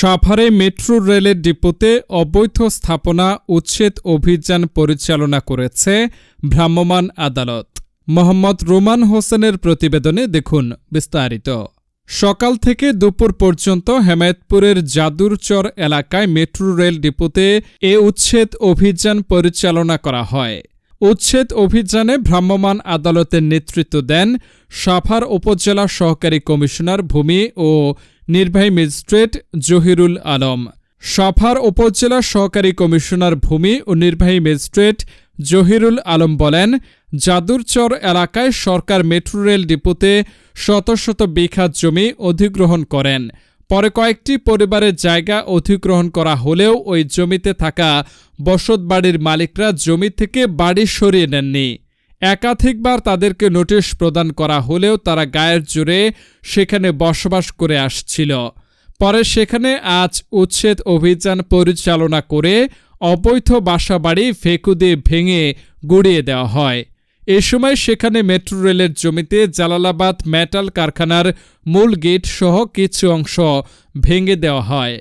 সাভারে মেট্রো রেলের ডিপোতে অবৈধ স্থাপনা, উচ্ছেদ অভিযান পরিচালনা করেছে ভ্রাম্যমাণ আদালত। মোহাম্মদ রোমান হোসেনের প্রতিবেদনে দেখুন বিস্তারিত। সকাল থেকে দুপুর পর্যন্ত হেমায়তপুরের জাদুরচর এলাকায় মেট্রো রেল ডিপোতে এ উচ্ছেদ অভিযান পরিচালনা করা হয়। উচ্ছেদ অভিযানে ভ্রাম্যমাণ আদালতের নেতৃত্ব দেন সাভার উপজেলা সহকারী কমিশনার ভূমি ও নির্বাহী ম্যাজিস্ট্রেট জহিরুল আলম। সাভার উপজেলা সহকারী কমিশনার ভূমি ও নির্বাহী ম্যাজিস্ট্রেট জহিরুল আলম বলেন, জাদুরচর এলাকায় সরকার মেট্রো রেল ডিপোতে শত শত বিঘা জমি অধিগ্রহণ করেন। পরে কয়েকটি পরিবারের জায়গা অধিগ্রহণ করা হলেও ওই জমিতে থাকা বসতবাড়ির মালিকরা জমি থেকে বাড়ি সরিয়ে নেননি। একাধিকবার তাদেরকে নোটিশ প্রদান করা হলেও তারা গায়ের জোরে সেখানে বসবাস করে আসছিল। পরে সেখানে আজ উচ্ছেদ অভিযান পরিচালনা করে অবৈধ বাসাবাড়ি ফেকু দিয়ে ভেঙে গুড়িয়ে দেওয়া হয়। এ সময় সেখানে মেট্রো রেলের জমিতে জালালাবাদ মেটাল কারখানার মূল গেট সহ কিছু অংশ ভেঙে দেওয়া হয়।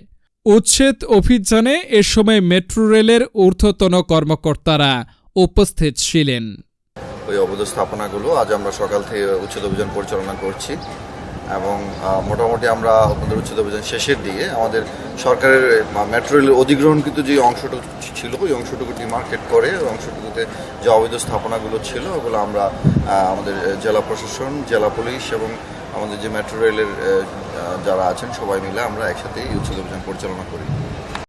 উচ্ছেদ অভিযানে এ সময় মেট্রো রেলের ঊর্ধ্বতন কর্মকর্তারা উপস্থিত ছিলেন। ওই অবৈধ স্থাপনাগুলো আজ আমরা সকাল থেকে উচ্ছেদ অভিযান পরিচালনা করছি এবং মোটামুটি আমরা আমাদের উচ্ছেদ অভিযান শেষের দিকে আমাদের সরকারের মেট্রো রেলের অধিগ্রহণকৃত যে অংশটুকু ছিল, ওই অংশটুকু ডিমার্কেট করে, ওই অংশটুকুতে যে অবৈধ স্থাপনাগুলো ছিল, ওগুলো আমরা আমাদের জেলা প্রশাসন, জেলা পুলিশ এবং আমাদের যে মেট্রো রেলের যারা আছেন সবাই মিলে আমরা একসাথে উচ্ছেদ অভিযান পরিচালনা করি।